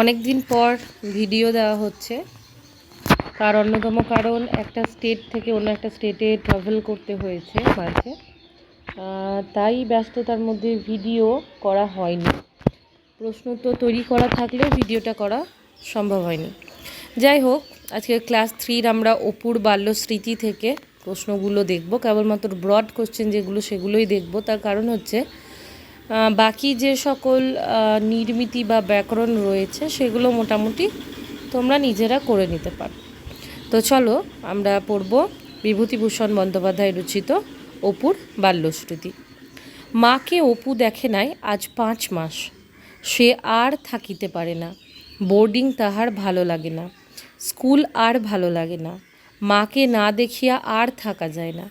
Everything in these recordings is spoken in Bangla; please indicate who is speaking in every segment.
Speaker 1: অনেক দিন পর ভিডিও দেওয়া হচ্ছে। তার অন্যতম কারণ, একটা স্টেট থেকে অন্য একটা স্টেটে ট্রাভেল করতে হয়েছে মাঝে। তাই ব্যস্ততার মধ্যে ভিডিও করা হয়নি। প্রশ্ন তো তৈরি করা থাকলেও ভিডিওটা করা সম্ভব হয়নি। যাই হোক, আজকে ক্লাস থ্রির আমরা অপুর বাল্য স্মৃতি থেকে প্রশ্নগুলো দেখব। কেবলমাত্র ব্রড কোশ্চেন যেগুলো সেগুলোই দেখব। তার কারণ হচ্ছে বাকি যে সকল নির্মিতি বা ব্যাকরণ রয়েছে, সেগুলো মোটামুটি তোমরা নিজেরা করে নিতে পারো। তো চলো, আমরা পড়ব বিভূতিভূষণ বন্দ্যোপাধ্যায় রচিত অপুর বাল্যশ্রুতি। মাকে অপু দেখে নাই আজ পাঁচ মাস। সে আর থাকিতে পারে না। বোর্ডিং তাহার ভালো লাগে না। স্কুল আর ভালো লাগে না। মাকে না দেখিয়া আর থাকা যায় না।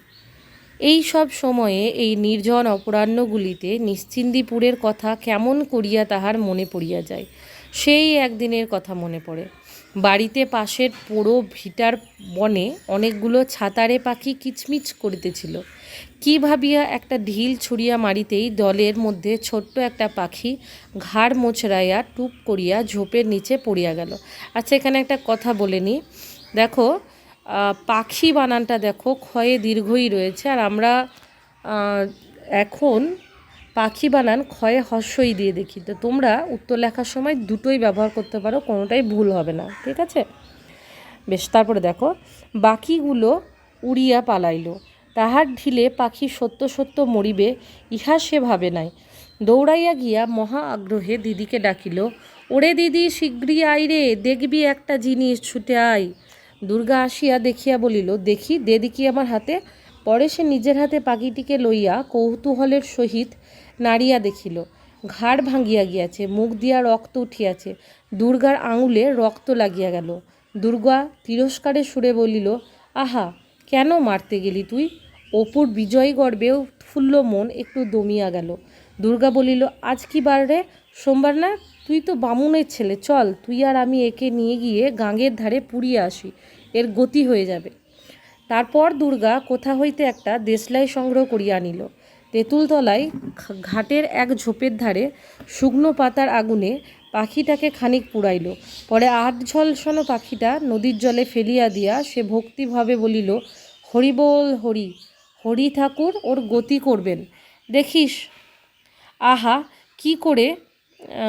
Speaker 1: এই সব সময়ে এই নির্জন অপরাহ্নগুলিতে নিশ্চিন্দিপুরের কথা কেমন করিয়া তাহার মনে পড়িয়া যায়, সেই একদিনের কথা মনে পড়ে। বাড়িতে পাশের পোড়ো ভিটার বনে অনেকগুলো ছাতারে পাখি কিচমিচ করিতেছিল। কি ভাবিয়া একটা ঢিল ছুড়িয়া মারিতেই দলের মধ্যে ছোট্ট একটা পাখি ঘাড় মোচড়াইয়া টুপ করিয়া ঝোপের নিচে পড়িয়া গেল। আচ্ছা এখানে একটা কথা বলে নি দেখো পাখি বানানটা দেখো, ক্ষয়ে দীর্ঘই রয়েছে। আর আমরা এখন পাখি বানান ক্ষয়ে হর্ষই দিয়ে দেখি। তো তোমরা উত্তর লেখার সময় দুটোই ব্যবহার করতে পারো, কোনোটাই ভুল হবে না, ঠিক আছে? বেশ, তারপরে দেখো, বাকিগুলো উড়িয়া পালাইল। তাহার ঢিলে পাখি সত্য সত্য মরিবে, ইহা সে ভাবে নাই। দৌড়াইয়া গিয়া মহা আগ্রহে দিদিকে ডাকিল, ওরে দিদি শীঘ্রই আই রে, দেখবি একটা জিনিস ছুটে আয়। দুর্গা আসিয়া দেখিয়া বলিল, দেখি, দে দেখি আমার হাতে। পরে সে নিজের হাতে পাখিটিকে লইয়া কৌতূহলের সহিত নাড়িয়া দেখিল। ঘাড় ভাঙিয়া গিয়াছে, মুখ দিয়া রক্ত উঠিয়াছে। দুর্গার আঙুলে রক্ত লাগিয়া গেল। দুর্গা তিরস্কারে সুরে বলিল, আহা, কেন মারতে গেলি তুই? অপুর বিজয় গর্বে ফুল্ল মন একটু দমিয়া গেল। দুর্গা বলিল, আজ কি বার রে? সোমবার না, তুই তো বামুনের ছেলে, চল, তুই আর আমি একে নিয়ে গিয়ে গাঙের ধারে পুড়িয়ে আসি, এর গতি হয়ে যাবে। তারপর দুর্গা কোথা হইতে একটা দেশলাই সংগ্রহ করিয়া আনিল। তেঁতুলতলায় ঘাটের এক ঝোপের ধারে শুকনো পাতার আগুনে পাখিটাকে খানিক পুড়াইল। পরে আট ঝলসানো পাখিটা নদীর জলে ফেলিয়া দিয়া সে ভক্তিভাবে বলিল হরি বল হরি হরি ঠাকুর, ওর গতি করবেন। দেখিস, আহা, কি করে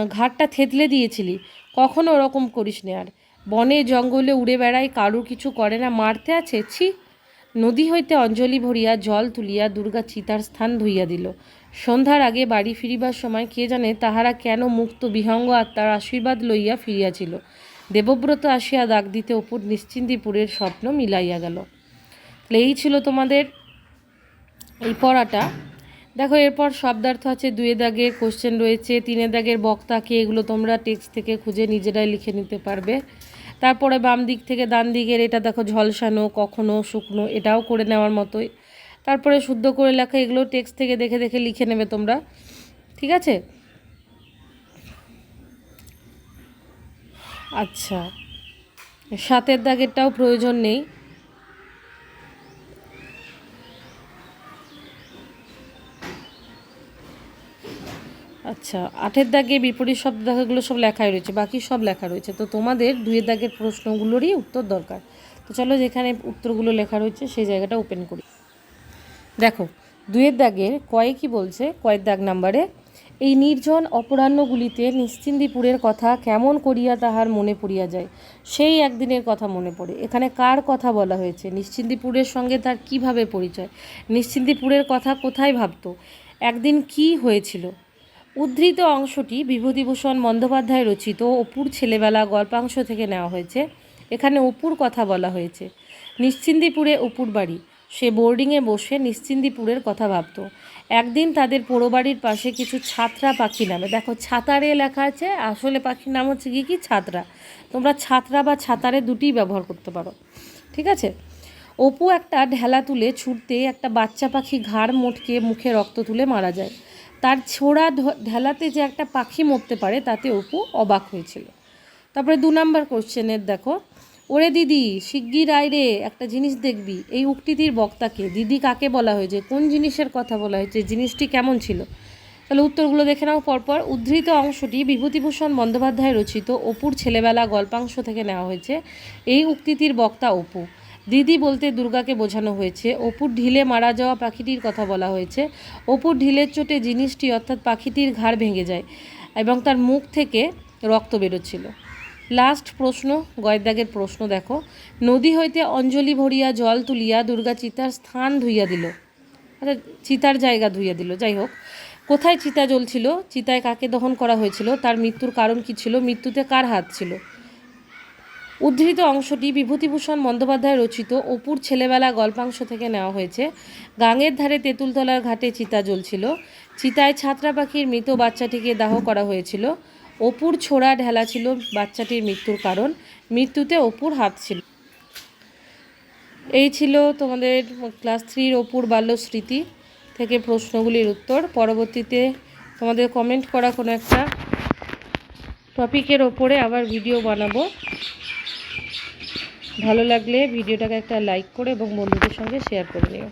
Speaker 1: ঘাটটা থেতলে দিয়েছিলি। কখনো ওরকম করিস নে আর। বনে জঙ্গলে উড়ে বেড়ায় কারুর কিছু করে না, মারতে আছে? ছি। নদী হইতে অঞ্জলি ভরিয়া জল তুলিয়া দুর্গা চিতার স্থান ধুইয়া দিল। সন্ধ্যার আগে বাড়ি ফিরিবার সময় কে জানে তাহারা কেন মুক্ত বিহঙ্গ আত্মার আশীর্বাদ লইয়া ফিরিয়াছিল। দেবব্রত আসিয়া দাগ দিতে অপুর নিশ্চিন্দিপুরের স্বপ্ন মিলাইয়া গেল। তাহলে এই ছিল তোমাদের এই পড়াটা। দেখো, এরপর শব্দার্থ আছে, দুয়ে দাগের কোশ্চেন রয়েছে, তিনে দাগের বক্তাকে এগুলো তোমরা টেক্সট থেকে খুঁজে নিজেরাই লিখে নিতে পারবে। তারপরে বাম দিক থেকে ডান দিকের, এটা দেখো ঝলসানো, কখনো শুকনো, এটাও করে নেওয়ার মতোই। তারপরে শুদ্ধ করে লেখা, এগুলো টেক্সট থেকে দেখে দেখে লিখে নেবে তোমরা। ঠিক আছে? আচ্ছা সাতের দাগেরটাও প্রয়োজন নেই। আচ্ছা আটের দাগে বিপরীত শব্দ দেখাগুলো সব লেখাই রয়েছে, বাকি সব লেখা রয়েছে। তো তোমাদের দুয়ের দাগের প্রশ্নগুলোরই উত্তর দরকার। তো চলো যেখানে উত্তরগুলো লেখা রয়েছে সেই জায়গাটা ওপেন করি। দেখো দুয়ের দাগের কয়ে কি বলছে? কয়ের দাগ নাম্বারে, এই নির্জন অপরাহ্নগুলিতে নিশ্চিন্দিপুরের কথা কেমন করিয়া তাহার মনে পড়িয়া যায়? সেই একদিনের কথা মনে পড়ে। এখানে কার কথা বলা হয়েছে? নিশ্চিন্দিপুরের সঙ্গে তার কীভাবে পরিচয়? নিশ্চিন্দিপুরের কথা কোথায় ভাবতো? একদিন কি হয়েছিল? উদ্ধৃত অংশটি বিভূতিভূষণ বন্দ্যোপাধ্যায় রচিত অপুর ছেলেবেলা গল্পাংশ থেকে নেওয়া হয়েছে। এখানে অপুর কথা বলা হয়েছে। নিশ্চিন্দিপুরে অপুর বাড়ি। সে বোর্ডিংয়ে বসে নিশ্চিন্দিপুরের কথা ভাবত। একদিন তাদের পোড়োবাড়ির পাশে কিছু ছাত্রা পাখি নামে। দেখো, ছাতারে লেখা আছে, আসলে পাখির নাম হচ্ছে কি কি? ছাত্রা। তোমরা ছাত্রা বা ছাতারে দুটিই ব্যবহার করতে পারো। ঠিক আছে? অপু একটা ঢেলা তুলে ছুটতে একটা বাচ্চা পাখি ঘাড় মোটকে মুখে রক্ত তুলে মারা যায়। তার ছোড়া ঢেলাতে যে একটা পাখি মরতে পারে, তাতে অপু অবাক হয়েছিল। তারপরে দু নাম্বার কোশ্চেনের দেখো, ওরে দিদি, শিগগির আয় রে, একটা জিনিস দেখবি। এই উক্তিটির বক্তাকে, দিদি কাকে বলা হয়েছে, কোন জিনিসের কথা বলা হয়েছে, জিনিসটি কেমন ছিল? তাহলে উত্তরগুলো দেখে নাও পরপর। উদ্ধৃত অংশটি বিভূতিভূষণ বন্দ্যোপাধ্যায় রচিত, অপুর ছেলেবেলা গল্পাংশ থেকে নেওয়া হয়েছে। এই উক্তিটির বক্তা অপু। দিদি বলতে দুর্গাকে বোঝানো হয়েছে। অপুর ঢিলে মারা যাওয়া পাখিটির কথা বলা হয়েছে। অপুর ঢিলের চোটে জিনিসটি অর্থাৎ পাখিটির ঘাড় ভেঙে যায় এবং তার মুখ থেকে রক্ত বেরোচ্ছিল। লাস্ট প্রশ্ন গয়দাগের প্রশ্ন দেখো। নদী হইতে অঞ্জলি ভরিয়া জল তুলিয়া দুর্গা চিতার স্থান ধুইয়া দিল। আচ্ছা চিতার জায়গা ধুইয়া দিল। যাই হোক, কোথায় চিতা জ্বলছিল, চিতায় কাকে দহন করা হয়েছিল, তার মৃত্যুর কারণ কি ছিল, মৃত্যুতে কার হাত ছিল? উদ্ধৃত অংশটি বিভূতিভূষণ বন্দ্যোপাধ্যায় রচিত অপুর ছেলেবেলা গল্পাংশ থেকে নেওয়া হয়েছে। গাঙের ধারে তেঁতুলতলার ঘাটে চিতা জ্বলছিল। চিতায় ছাত্রা পাখির মৃত বাচ্চাটিকে দাহ করা হয়েছিল। অপুর ছোড়া ঢেলা ছিল বাচ্চাটির মৃত্যুর কারণ। মৃত্যুতে অপুর হাত ছিল। এই ছিল তোমাদের ক্লাস থ্রির অপুর বাল্য স্মৃতি থেকে প্রশ্নগুলির উত্তর। পরবর্তীতে তোমাদের কমেন্ট করা কোনো একটা টপিকের ওপরে আবার ভিডিও বানাবো। ভালো লাগলে ভিডিওটাকে একটা লাইক করে এবং বন্ধুদের সঙ্গে শেয়ার করে নিও।